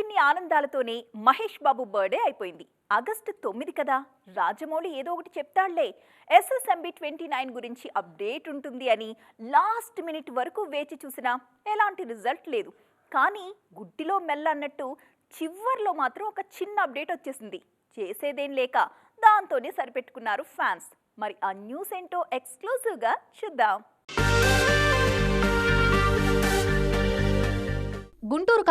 చిన్ని ఆనందాలతోనే మహేష్ బాబు బర్త్డే అయిపోయింది. ఆగస్టు తొమ్మిది కదా? రాజమౌళి ఏదో ఒకటి చెప్తాడులే ఎస్ఎస్ఎంబి ట్వంటీ నైన్ గురించి అప్డేట్ ఉంటుంది అని లాస్ట్ మినిట్ వరకు వేచి చూసినా ఎలాంటి రిజల్ట్ లేదు. కానీ గుడ్డిలో మెల్ల అన్నట్టు చివర్లో మాత్రం ఒక చిన్న అప్డేట్ వచ్చేసింది. చేసేదేం లేక దాంతోనే సరిపెట్టుకున్నారు ఫ్యాన్స్. మరి ఆ న్యూస్ ఏంటో ఎక్స్క్లూజివ్గా చూద్దాం.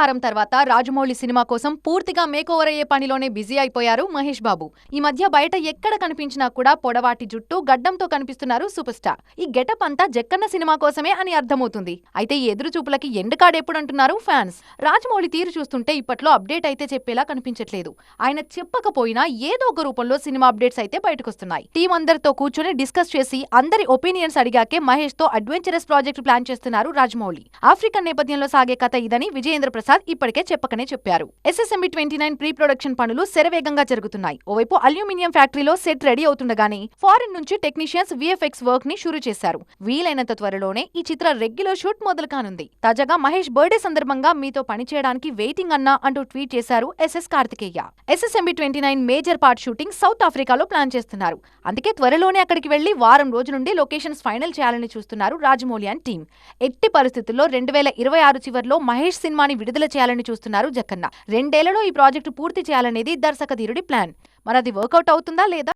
గుంటూరు తర్వాత రాజమౌళి సినిమా కోసం పూర్తిగా మేకోవర్ అయ్యే పనిలోనే బిజీ అయిపోయారు మహేష్ బాబు. ఈ మధ్య బయట ఎక్కడ కనిపించినా కూడా పొడవాటి జుట్టు గడ్డంతో కనిపిస్తున్నారు సూపర్ స్టార్. ఈ గెటప్ అంతా జక్కన్న సినిమా కోసమే అని అర్థమవుతుంది. అయితే ఈ ఎదురు చూపులకి ఎండ్ ఎప్పుడు అంటున్నారు ఫ్యాన్స్? రాజమౌళి తీరు చూస్తుంటే ఇప్పట్లో అప్డేట్ అయితే చెప్పేలా కనిపించట్లేదు. ఆయన చెప్పకపోయినా ఏదో ఒక రూపంలో సినిమా అప్డేట్స్ అయితే బయటకొస్తున్నాయి. టీం అందరితో కూర్చొని డిస్కస్ చేసి అందరి ఒపీనియన్స్ అడిగాకే మహేష్తో అడ్వెంచరస్ ప్రాజెక్ట్ ప్లాన్ చేస్తున్నారు రాజమౌళి. ఆఫ్రికన్ నేపథ్యంలో సాగే కథ ఇదని విజయేంద్ర ప్రసాద్ ఇప్పటికే చెప్పకనే చెప్పారు. SSMB twenty nine pre production పనులు శరవేగంగా జరుగుతున్నాయి. ఓవైపు అల్యూమినియం ఫ్యాక్టరీలో సెట్ రెడీ అవుతుండగానే ఫారిన్ నుంచి టెక్నీషియన్స్ విఎఫ్ఎక్స్ వర్క్ని షురూ చేశారు. వీలైనంత త్వరలోనే ఈ చిత్ర రెగ్యులర్ షూట్ మొదలు కానుంది తాజాగా మహేష్ బర్త్డే సందర్భంగా మీతో పనిచేయడానికి వెయిటింగ్ అన్నా అంటూ ట్వీట్ చేశారు SS Karthikeya. SSMB twenty nine major part shooting south ఆఫ్రికాలో ప్లాన్ చేస్తున్నారు. అందుకే త్వరలోనే అక్కడికి వెళ్ళి వారం రోజుల నుండి లొకేషన్స్ ఫైనల్ చేయాలని చూస్తున్నారు రాజమౌళి అండ్ టీం ఎట్టి పరిస్థితుల్లో రెండు వేల ఇరవై ఆరు చివరిలో మహేష్ సినిమాని విడుదల చేయాలని చూస్తున్నారు జక్కన్న. రెండేళ్ళలో ఈ ప్రాజెక్టు పూర్తి చేయాలనేది దర్శకధీరుడి ప్లాన్. మరి అది వర్కౌట్ అవుతుందా లేదా?